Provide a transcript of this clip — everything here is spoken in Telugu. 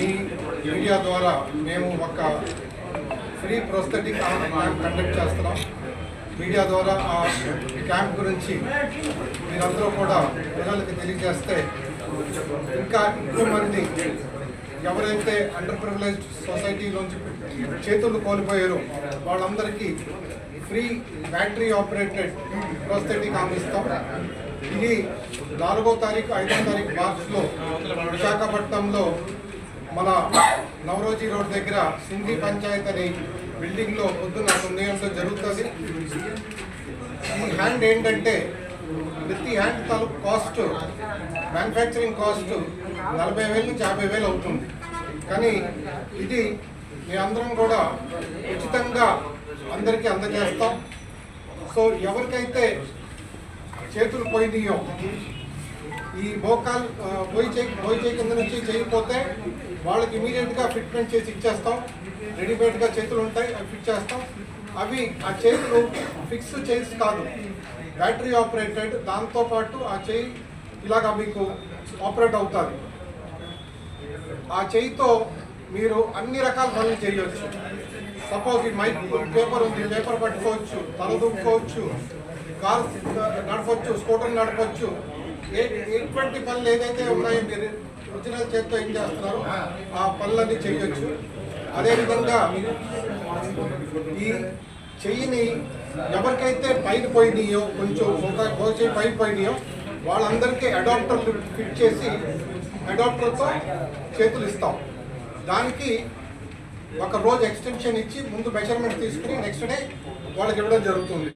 మీ మీడియా ద్వారా మేము ఒక ఫ్రీ ప్రొస్థెటిక్ కండక్ట్ చేస్తున్నాం. మీడియా ద్వారా ఆ క్యాంప్ గురించి మీరందరూ కూడా ప్రజలకు తెలియజేస్తే ఇంకా ఎక్కువ మంది ఎవరైతే అండర్ ప్రివిలేజ్ సొసైటీలోంచి చేతులు కోల్పోయారో వాళ్ళందరికీ ఫ్రీ బ్యాటరీ ఆపరేటెడ్ ప్రొస్థెటిక్ అందిస్తాం ఇది నాలుగో తారీఖు ఐదో తారీఖు మార్చిలో విశాఖపట్నంలో మన నవరోజీ రోడ్ దగ్గర సింధీ పంచాయత్ అనే బిల్డింగ్లో పొద్దున్న తొమ్మిది గంటలు జరుగుతుంది. ఈ హ్యాండ్ ఏంటంటే ప్రతి హ్యాండ్ తాలూకు కాస్ట్ మ్యానుఫ్యాక్చరింగ్ కాస్ట్ నలభై వేల నుంచి యాభై వేలు అవుతుంది. కానీ ఇది మీ అందరం కూడా ఉచితంగా అందరికీ అందజేస్తాం. సో ఎవరికైతే చేతులు పోయినాయో ఈ బోకాల్ ఆ, పోయి చేయి పోయి చేయి కింద నుంచి చేయకపోతే వాళ్ళకి ఇమీడియట్గా ఫిట్మెంట్ చేసి ఇచ్చేస్తాం. రెడీమేడ్గా చేతులు ఉంటాయి అవి ఫిట్ చేస్తాం. అవి ఆ చేతులు ఫిక్స్ చేసి కాదు బ్యాటరీ ఆపరేటెడ్. దాంతోపాటు ఆ చేయి ఇలాగా మీకు ఆపరేట్ అవుతుంది. ఆ చేయితో మీరు అన్ని రకాల పనులు చేయవచ్చు సపోజ్ ఈ మైక్ పేపర్ ఉంది పేపర్ పట్టుకోవచ్చు తల దుక్కోవచ్చు కార్ నడపచ్చు స్కూటర్ నడపచ్చు ఎటువంటి పనులు ఏదైతే ఉన్నాయో మీరు ఒరిజినల్ చేత్తో ఏం చేస్తున్నారో ఆ పనులన్నీ చేయొచ్చు. అదేవిధంగా ఈ చెయ్యిని ఎవరికైతే పైన పోయినాయో కొంచెం ఒక ఒక పైన పోయినాయో వాళ్ళందరికీ అడాప్టర్లు ఫిట్ చేసి అడాప్టర్తో చేతులు ఇస్తాం. దానికి ఒక రోజు ఎక్స్టెన్షన్ ఇచ్చి ముందు మెజర్మెంట్ తీసుకుని నెక్స్ట్ డే వాళ్ళకి ఇవ్వడం జరుగుతుంది.